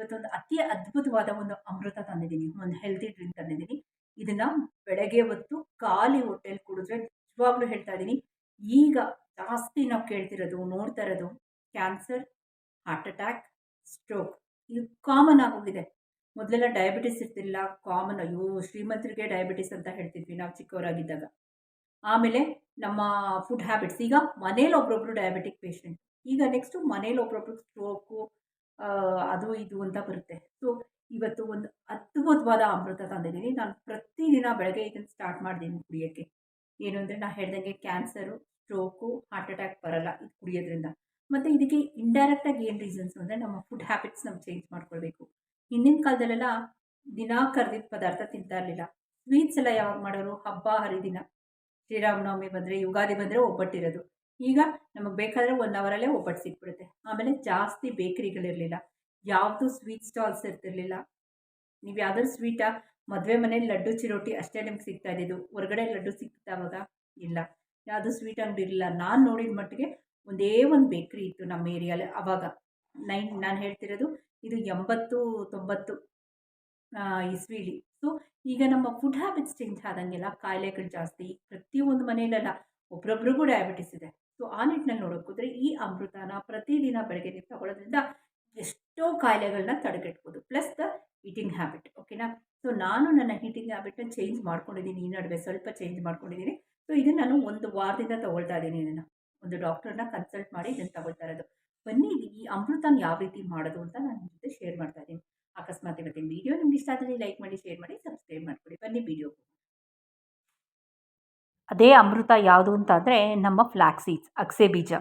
ಇವತ್ತೊಂದು ಅತಿ ಅದ್ಭುತವಾದ ಒಂದು ಅಮೃತ ತಂದಿದ್ದೀನಿ. ಒಂದು ಹೆಲ್ತಿ ಡ್ರಿಂಕ್ ತಂದಿದ್ದೀನಿ. ಇದನ್ನು ಬೆಳಗ್ಗೆ ಹೊತ್ತು ಖಾಲಿ ಹೋಟೆಲ್ ಕುಡಿದ್ರೆ ನಿಜವಾಗ್ಲೂ ಹೇಳ್ತಾ ಇದ್ದೀನಿ. ಈಗ ಜಾಸ್ತಿ ನಾವು ಕೇಳ್ತಿರೋದು, ನೋಡ್ತಾ ಇರೋದು ಕ್ಯಾನ್ಸರ್ ಹಾರ್ಟ್ ಅಟ್ಯಾಕ್ ಸ್ಟ್ರೋಕ್ ಇದು ಕಾಮನ್ ಆಗೋಗಿದೆ. ಮೊದಲೆಲ್ಲ ಡಯಾಬಿಟಿಸ್ ಇರ್ತಿಲ್ಲ ಕಾಮನ್ ಅಯ್ಯೋ, ಶ್ರೀಮಂತರಿಗೆ ಡಯಾಬಿಟಿಸ್ ಅಂತ ಹೇಳ್ತಿದ್ವಿ ನಾವು ಚಿಕ್ಕವರಾಗಿದ್ದಾಗ. ಆಮೇಲೆ ನಮ್ಮ ಫುಡ್ ಹ್ಯಾಬಿಟ್ಸ್ ಈಗ ಮನೇಲಿ ಒಬ್ಬೊಬ್ರು ಡಯಾಬಿಟಿಕ್ ಪೇಷಂಟ್ ಈಗ ನೆಕ್ಸ್ಟು ಮನೇಲಿ ಒಬ್ಬೊಬ್ರು ಸ್ಟ್ರೋಕು ಅದು ಇದು ಅಂತ ಬರುತ್ತೆ. ಸೊ ಇವತ್ತು ಒಂದು ಅದ್ಭುತವಾದ ಅಮೃತ ತಂದಿದ್ದೀನಿ. ನಾನು ಪ್ರತಿದಿನ ಬೆಳಗ್ಗೆ ಇದನ್ನು ಸ್ಟಾರ್ಟ್ ಮಾಡಿದ್ದೀನಿ ಕುಡಿಯೋಕ್ಕೆ. ಏನು ಅಂದರೆ ನಾನು ಹೇಳ್ದಂಗೆ ಕ್ಯಾನ್ಸರು ಸ್ಟ್ರೋಕು ಹಾರ್ಟ್ ಅಟ್ಯಾಕ್ ಬರಲ್ಲ ಇದು ಕುಡಿಯೋದ್ರಿಂದ. ಮತ್ತು ಇದಕ್ಕೆ ಇಂಡೈರೆಕ್ಟಾಗಿ ಏನು ರೀಸನ್ಸ್ ಅಂದರೆ ನಮ್ಮ ಫುಡ್ ಹ್ಯಾಬಿಟ್ಸ್ ನಾವು ಚೇಂಜ್ ಮಾಡ್ಕೊಳ್ಬೇಕು. ಹಿಂದಿನ ಕಾಲದಲ್ಲೆಲ್ಲ ದಿನಾ ಕರೆದಿದ್ದ ಪದಾರ್ಥ ತಿಂತಾ ಇರಲಿಲ್ಲ. ಸ್ವೀಟ್ಸ್ ಎಲ್ಲ ಯಾವಾಗ ಮಾಡೋರು ಹಬ್ಬ ಹರಿದಿನ. ಶ್ರೀರಾಮನವಮಿ ಬಂದರೆ, ಯುಗಾದಿ ಬಂದರೆ ಒಬ್ಬಟ್ಟಿರೋದು. ಈಗ ನಮಗೆ ಬೇಕಾದರೆ ಒನ್ ಅವರಲ್ಲೇ ಒಬ್ಬಟ್ಟು ಸಿಕ್ಬಿಡುತ್ತೆ ಆಮೇಲೆ ಜಾಸ್ತಿ ಬೇಕ್ರಿಗಳಿರಲಿಲ್ಲ. ಯಾವುದು ಸ್ವೀಟ್ ಸ್ಟಾಲ್ಸ್ ಇರ್ತಿರ್ಲಿಲ್ಲ. ನೀವು ಯಾವ್ದಾದ್ರು ಸ್ವೀಟಾ ಮದುವೆ ಮನೇಲಿ ಲಡ್ಡು ಚಿರೋಟಿ ಅಷ್ಟೇ ನಿಮ್ಗೆ ಸಿಗ್ತಾ ಇದ್ದಿದ್ದು. ಹೊರಗಡೆ ಲಡ್ಡು ಸಿಗ್ತಾ ಅವಾಗ ಇಲ್ಲ. ಯಾವುದು ಸ್ವೀಟ್ ಅಂಗಡಿ ಇರಲಿಲ್ಲ. ನಾನು ನೋಡಿದ ಮಟ್ಟಿಗೆ ಒಂದೇ ಒಂದು ಬೇಕ್ರಿ ಇತ್ತು ನಮ್ಮ ಏರಿಯಾಲಿ ಆವಾಗ ನೈನ್, ನಾನು ಹೇಳ್ತಿರೋದು ಇದು ಎಂಬತ್ತು, ತೊಂಬತ್ತು ಇಸ್ವಿಲಿ. ಸೊ ಈಗ ನಮ್ಮ ಫುಡ್ ಹ್ಯಾಬಿಟ್ಸ್ ಚೇಂಜ್ ಆದಂಗೆಲ್ಲ ಕಾಯಿಲೆಗಳು ಜಾಸ್ತಿ. ಪ್ರತಿಯೊಂದು ಮನೆಯಲ್ಲೆಲ್ಲ ಒಬ್ರೊಬ್ರಿಗೂ ಡಯಾಬಿಟಿಸ್ ಇದೆ. ಸೊ ಆ ನಿಟ್ಟಿನಲ್ಲಿ ನೋಡೋಕ್ಕೋದ್ರೆ ಈ ಅಮೃತನ ಪ್ರತಿದಿನ ಬೆಳಗ್ಗೆ ನೀವು ತಗೊಳ್ಳೋದ್ರಿಂದ ಎಷ್ಟೋ ಕಾಯಿಲೆಗಳನ್ನ ತಡೆಗಟ್ಬೋದು ಪ್ಲಸ್ ದ ಈಟಿಂಗ್ ಹ್ಯಾಬಿಟ್ ಓಕೆನಾ ಸೊ ನಾನು ನನ್ನ ಈಟಿಂಗ್ ಹ್ಯಾಬಿಟ್ನ ಚೇಂಜ್ ಮಾಡ್ಕೊಂಡಿದ್ದೀನಿ, ಈ ನಡುವೆ ಸ್ವಲ್ಪ ಚೇಂಜ್ ಮಾಡ್ಕೊಂಡಿದ್ದೀನಿ. ಸೊ ಇದನ್ನು ನಾನು ಒಂದು ವಾರದಿಂದ ತಗೊಳ್ತಾ ಇದ್ದೀನಿ ಇದನ್ನು. ಒಂದು ಡಾಕ್ಟರ್ನ ಕನ್ಸಲ್ಟ್ ಮಾಡಿ ಇದನ್ನು ತಗೊಳ್ತಾ ಇರೋದು. ಬನ್ನಿ ಈ ಅಮೃತನ ಯಾವ ರೀತಿ ಮಾಡೋದು ಅಂತ ನಾನು ನಿಮ್ಮ ಜೊತೆ ಶೇರ್ ಮಾಡ್ತಾ ಇದ್ದೀನಿ. ಅಕಸ್ಮಾತ್ ಇವತ್ತಿನ ವಿಡಿಯೋ ನಿಮ್ಗೆ ಇಷ್ಟ ಆದರೆ ಲೈಕ್ ಮಾಡಿ ಶೇರ್ ಮಾಡಿ ಸಬ್ಸ್ಕ್ರೈಬ್ ಮಾಡ್ಕೊಳ್ಳಿ ಬನ್ನಿ ವೀಡಿಯೋ ಅದೇ ಅಮೃತ ಯಾವುದು ಅಂತ ಅಂದರೆ ನಮ್ಮ ಫ್ಲ್ಯಾಕ್ ಸೀಡ್ಸ್ ಅಗಸೆ ಬೀಜ.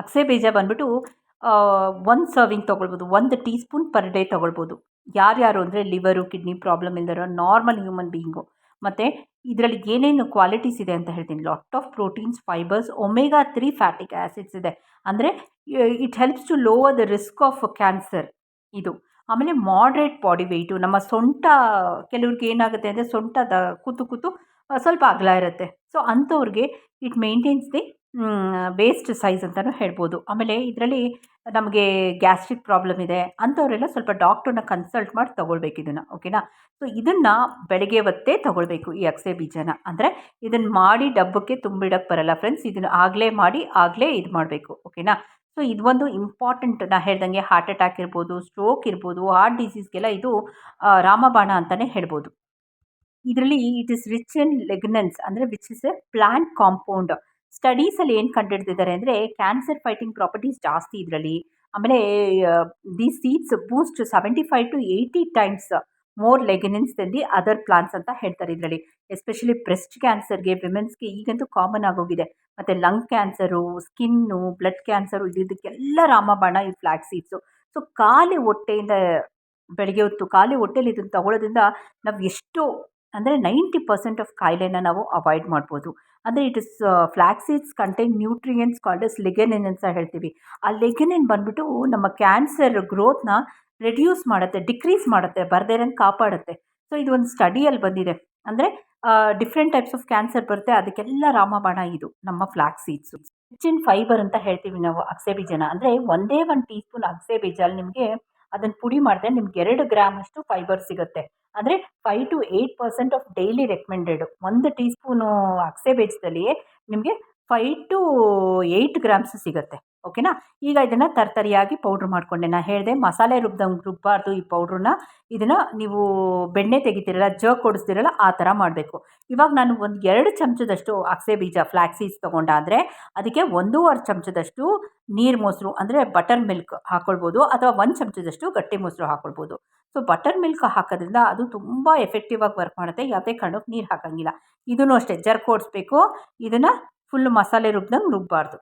ಅಗಸೆ ಬೀಜ ಬಂದ್ಬಿಟ್ಟು ಒಂದು ಸರ್ವಿಂಗ್ ತೊಗೊಳ್ಬೋದು, ಒಂದು ಟೀ ಸ್ಪೂನ್ ಪರ್ ಡೇ ತೊಗೊಳ್ಬೋದು. ಯಾರ್ಯಾರು ಅಂದರೆ ಲಿವರು ಕಿಡ್ನಿ ಪ್ರಾಬ್ಲಮ್ ಇಲ್ದಿರೋ ನಾರ್ಮಲ್ ಹ್ಯೂಮನ್ ಬೀಯಿಂಗು ಮತ್ತು ಇದರಲ್ಲಿ ಏನೇನು ಕ್ವಾಲಿಟೀಸ್ ಇದೆ ಅಂತ ಹೇಳ್ತೀನಿ. Lot of proteins fibres omega three fatty acids ಇದೆ. ಅಂದರೆ it helps to lower the risk of cancer ಇದು. ಆಮೇಲೆ ಮಾಡ್ರೇಟ್ ಬಾಡಿ ವೆಯ್ಟು ನಮ್ಮ ಸೊಂಟ, ಕೆಲವ್ರಿಗೆ ಏನಾಗುತ್ತೆ ಅಂದರೆ ಸೊಂಟದ ಕೂತು ಕೂತು, ಸ್ವಲ್ಪ ಅಗಲ ಇರುತ್ತೆ. ಸೊ ಅಂಥವ್ರಿಗೆ it maintains the waist size ಅಂತಲೂ ಹೇಳ್ಬೋದು. ಆಮೇಲೆ ಇದರಲ್ಲಿ ನಮಗೆ ಗ್ಯಾಸ್ಟ್ರಿಕ್ ಪ್ರಾಬ್ಲಮ್ ಇದೆ. ಅಂಥವರೆಲ್ಲ ಸ್ವಲ್ಪ ಡಾಕ್ಟ್ರನ್ನ ಕನ್ಸಲ್ಟ್ ಮಾಡಿ ತೊಗೊಳ್ಬೇಕು ಇದನ್ನು ಓಕೆನಾ ಸೊ ಇದನ್ನು ಬೆಳಗ್ಗೆ ಹೊತ್ತೇ ತೊಗೊಳ್ಬೇಕು ಈ ಅಕ್ಸೆ ಬೀಜನ. ಅಂದರೆ ಇದನ್ನು ಮಾಡಿ ಡಬ್ಬಕ್ಕೆ ತುಂಬಿಡಕ್ಕೆ ಬರಲ್ಲ ಫ್ರೆಂಡ್ಸ್ ಇದನ್ನು ಆಗಲೇ ಮಾಡಿ, ಆಗಲೇ ಇದು ಮಾಡಬೇಕು ಓಕೆನಾ ಸೊ ಇದು ಒಂದು ಇಂಪಾರ್ಟೆಂಟ್ ನಾ ಹೇಳ್ದಂಗೆ ಹಾರ್ಟ್ ಅಟ್ಯಾಕ್ ಇರ್ಬೋದು ಸ್ಟ್ರೋಕ್ ಇರ್ಬೋದು ಹಾರ್ಟ್ ಡಿಸೀಸ್ಗೆಲ್ಲ ಇದು ರಾಮಬಾಣ ಅಂತಲೇ ಹೇಳ್ಬೋದು. ಇದರಲ್ಲಿ it is rich in lignans ಅಂದರೆ which is a plant compound ಸ್ಟಡೀಸಲ್ಲಿ ಏನು ಕಂಡುಹಿಡಿದಿದ್ದಾರೆ ಅಂದರೆ ಕ್ಯಾನ್ಸರ್ ಫೈಟಿಂಗ್ ಪ್ರಾಪರ್ಟೀಸ್ ಜಾಸ್ತಿ ಇದರಲ್ಲಿ. ಆಮೇಲೆ the seeds boost seventy five to eighty times more lignans than the other plants ಅಂತ ಹೇಳ್ತಾರೆ ಇದರಲ್ಲಿ. ಎಸ್ಪೆಷಲಿ ಬ್ರೆಸ್ಟ್ ಕ್ಯಾನ್ಸರ್ಗೆ ವಿಮೆನ್ಸ್ಗೆ ಈಗಂತೂ ಕಾಮನ್ ಆಗೋಗಿದೆ. ಮತ್ತು lung cancer skin blood cancer ಇದಕ್ಕೆಲ್ಲ ರಾಮಬಾಣ, ಈ ಫ್ಲ್ಯಾಕ್ ಸೀಡ್ಸು ಸೊ ಖಾಲಿ ಹೊಟ್ಟೆಯಿಂದ, ಬೆಳಗ್ಗೆ ಹೊತ್ತು ಖಾಲಿ ಹೊಟ್ಟೆಲಿ ಇದನ್ನು ತಗೊಳ್ಳೋದ್ರಿಂದ ನಾವು ಎಷ್ಟು ಅಂದರೆ ನೈಂಟಿ ಪರ್ಸೆಂಟ್ ಆಫ್ ಕಾಯಿಲೆನ ನಾವು ಅವಾಯ್ಡ್ ಮಾಡ್ಬೋದು. ಅಂದರೆ it is flaxseeds contain nutrients called as lignin ಅಂತ ಹೇಳ್ತೀವಿ. ಆ ಲೆಗೆನಿನ್ ಬಂದ್ಬಿಟ್ಟು ನಮ್ಮ ಕ್ಯಾನ್ಸರ್ ಗ್ರೋತ್ನ ರೆಡ್ಯೂಸ್ ಮಾಡುತ್ತೆ, ಡಿಕ್ರೀಸ್ ಮಾಡುತ್ತೆ, ಬರದೇ ಇರೋಂಗೆ ಕಾಪಾಡುತ್ತೆ. ಸೊ ಇದು ಒಂದು ಸ್ಟಡಿಯಲ್ಲಿ ಬಂದಿದೆ. ಅಂದರೆ ಡಿಫ್ರೆಂಟ್ ಟೈಪ್ಸ್ ಆಫ್ ಕ್ಯಾನ್ಸರ್ ಬರುತ್ತೆ. ಅದಕ್ಕೆಲ್ಲ ರಾಮಬಾಣ ಇದು, ನಮ್ಮ ಫ್ಲ್ಯಾಕ್ ಸೀಡ್ಸು. ಹೆಚ್ಚಿನ ಫೈಬರ್ ಅಂತ ಹೇಳ್ತೀವಿ ನಾವು ಅಗಸೆ ಬೀಜನ ಅಂದರೆ ಒಂದೇ ಒಂದು ಟೀ ಸ್ಪೂನ್ ಅಗಸೆ ಬೀಜಲ್ಲಿ ನಿಮಗೆ ಅದನ್ನು ಪುಡಿ ಮಾಡಿದ್ರೆ ನಿಮ್ಗೆ ಎರಡು ಗ್ರಾಮ್ ಅಷ್ಟು ಫೈಬರ್ ಸಿಗುತ್ತೆ. ಅಂದರೆ five to eight percent of daily recommended ಒಂದು ಟೀ ಸ್ಪೂನು ಅಗಸೆ ನಿಮಗೆ ಫೈವ್ ಟು ಏಯ್ಟ್ ಗ್ರಾಮ್ಸ್ ಸಿಗುತ್ತೆ ಓಕೆನಾ ಈಗ ಇದನ್ನು ತರ್ತರಿಯಾಗಿ ಪೌಡ್ರ್ ಮಾಡಿಕೊಂಡೆ. ನಾನು ಹೇಳಿದೆ ಮಸಾಲೆ ರುಬ್ದಂಗೆ ರುಬ್ಬಾರ್ದು ಈ ಪೌಡ್ರನ್ನ ಇದನ್ನು ನೀವು ಬೆಣ್ಣೆ ತೆಗಿತೀರಲ್ಲ ಜಗ್ ಕೊಡಿಸ್ತಿರಲ್ಲ ಆ ಥರ ಮಾಡಬೇಕು. ಇವಾಗ ನಾನು ಒಂದು ಎರಡು ಚಮಚದಷ್ಟು ಅಕ್ಸೆ ಬೀಜ ಫ್ಲ್ಯಾಕ್ಸೀಸ್ ತೊಗೊಂಡಾದರೆ ಅದಕ್ಕೆ ಒಂದೂವರೆ ಚಮಚದಷ್ಟು ನೀರು ಮೊಸರು ಅಂದರೆ ಬಟರ್ ಮಿಲ್ಕ್ ಹಾಕ್ಕೊಳ್ಬೋದು ಅಥವಾ ಒಂದು ಚಮಚದಷ್ಟು ಗಟ್ಟಿ ಮೊಸರು ಹಾಕ್ಕೊಳ್ಬೋದು ಸೊ ಬಟರ್ ಮಿಲ್ಕ್ ಹಾಕೋದ್ರಿಂದ ಅದು ತುಂಬ ಎಫೆಕ್ಟಿವ್ ಆಗಿ ವರ್ಕ್ ಮಾಡುತ್ತೆ. ಯಾವುದೇ ಕಾರಣಕ್ಕೆ ನೀರು ಹಾಕೋಂಗಿಲ್ಲ. ಇದನ್ನು ಅಷ್ಟೇ, ಜರ್ಕ್ ಓಡಿಸ್ಬೇಕು ಇದನ್ನು ಫುಲ್ ಮಸಾಲೆ ರುಬ್ದಂಗೆ ರುಬ್ಬಾರ್ದು.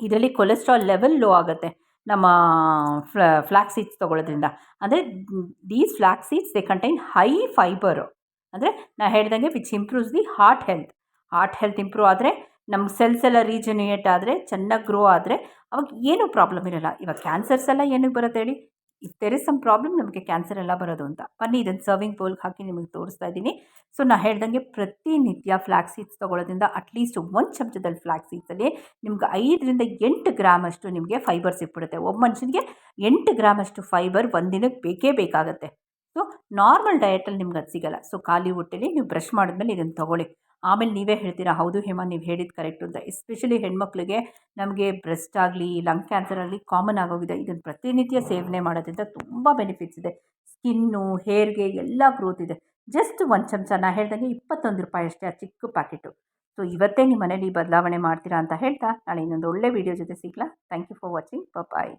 ಇದರಲ್ಲಿ ಕೊಲೆಸ್ಟ್ರಾಲ್ ಲೆವೆಲ್ ಲೋ ಆಗುತ್ತೆ ನಮ್ಮ ಫ್ಲ್ಯಾಕ್ ಸೀಡ್ಸ್ ತೊಗೊಳ್ಳೋದ್ರಿಂದ ಅಂದರೆ these flax seeds they contain high fibre ಅಂದರೆ ನಾ ಹೇಳ್ದಂಗೆ which improves the heart health heart health improve ಆದರೆ ನಮ್ಮ ಸೆಲ್ಸ್ ಎಲ್ಲ ರೀಜನೇಟ್ ಆದರೆ, ಚೆನ್ನಾಗಿ ಗ್ರೋ ಆದರೆ, ಅವಾಗ ಏನೂ ಪ್ರಾಬ್ಲಮ್ ಇರೋಲ್ಲ. ಇವಾಗ ಕ್ಯಾನ್ಸರ್ಸ್ ಎಲ್ಲ ಏನಕ್ಕೆ ಬರುತ್ತೆ ಹೇಳಿ? If there is some problem ನಮಗೆ ಕ್ಯಾನ್ಸರ್ ಎಲ್ಲ ಬರೋದು ಅಂತ. ಬನ್ನಿ ಇದನ್ನು ಸರ್ವಿಂಗ್ ಬೌಲ್ಗೆ ಹಾಕಿ ನಿಮಗೆ ತೋರಿಸ್ತಾ ಇದ್ದೀನಿ. ಸೊ ನಾ ಹೇಳ್ದಂಗೆ ಪ್ರತಿನಿತ್ಯ ಫ್ಲ್ಯಾಕ್ ಸೀಡ್ಸ್ ತೊಗೊಳೋದ್ರಿಂದ ಅಟ್ಲೀಸ್ಟ್ ಒಂದು ಚಮಚದಲ್ಲಿ ಫ್ಲ್ಯಾಕ್ ಸೀಡ್ಸಲ್ಲಿ ನಿಮ್ಗೆ ಐದರಿಂದ ಎಂಟು ಗ್ರಾಮ್ ಅಷ್ಟು ನಿಮಗೆ ಫೈಬರ್ ಸಿಕ್ಬಿಡುತ್ತೆ. ಒಬ್ಬ ಮನುಷ್ಯನಿಗೆ ಎಂಟು ಗ್ರಾಮ್ ಅಷ್ಟು ಫೈಬರ್ ಒಂದಿನಕ್ಕೆ ಬೇಕೇ ಬೇಕಾಗುತ್ತೆ. ಸೊ ನಾರ್ಮಲ್ ಡಯಟಲ್ಲಿ ನಿಮ್ಗೆ ಅದು ಸಿಗಲ್ಲ. ಸೊ ಖಾಲಿ ಹೊಟ್ಟೆಲಿ ನೀವು ಬ್ರಷ್ ಮಾಡಿದ್ಮೇಲೆ ಇದನ್ನು ತೊಗೊಳ್ಳಿ. ಆಮೇಲೆ ನೀವೇ ಹೇಳ್ತೀರಾ, ಹೌದು ಹೇಮಾ, ನೀವು ಹೇಳಿದ್ದು ಕರೆಕ್ಟ್ ಅಂತ ಎಸ್ಪೆಷಲಿ ಹೆಣ್ಮಕ್ಳಿಗೆ ನಮಗೆ ಬ್ರೆಸ್ಟ್ ಆಗಲಿ ಲಂಗ್ ಕ್ಯಾನ್ಸರ್ ಆಗಲಿ ಕಾಮನ್ ಆಗೋಗಿದೆ. ಇದನ್ನು ಪ್ರತಿನಿತ್ಯ ಸೇವನೆ ಮಾಡೋದ್ರಿಂದ ತುಂಬ ಬೆನಿಫಿಟ್ಸ್ ಇದೆ. ಸ್ಕಿನ್ನು, ಹೇರ್ಗೆ ಎಲ್ಲ ಗ್ರೋತ್ ಇದೆ. ಜಸ್ಟ್ ಒಂದು ಚಮಚ, ನಾ ಹೇಳ್ದಂಗೆ ಇಪ್ಪತ್ತೊಂದು ರೂಪಾಯಿ ಅಷ್ಟೇ, ಆ ಚಿಕ್ಕ ಪ್ಯಾಕೆಟು ಸೊ ಇವತ್ತೇ ನಿಮ್ಮ ಮನೇಲಿ ಬದಲಾವಣೆ ಮಾಡ್ತೀರಾ ಅಂತ ಹೇಳ್ತಾ, ನಾಳೆ ಇನ್ನೊಂದು ಒಳ್ಳೆ ವಿಡಿಯೋ ಜೊತೆ ಸಿಗ್ಲಾ. Thank you for watching bye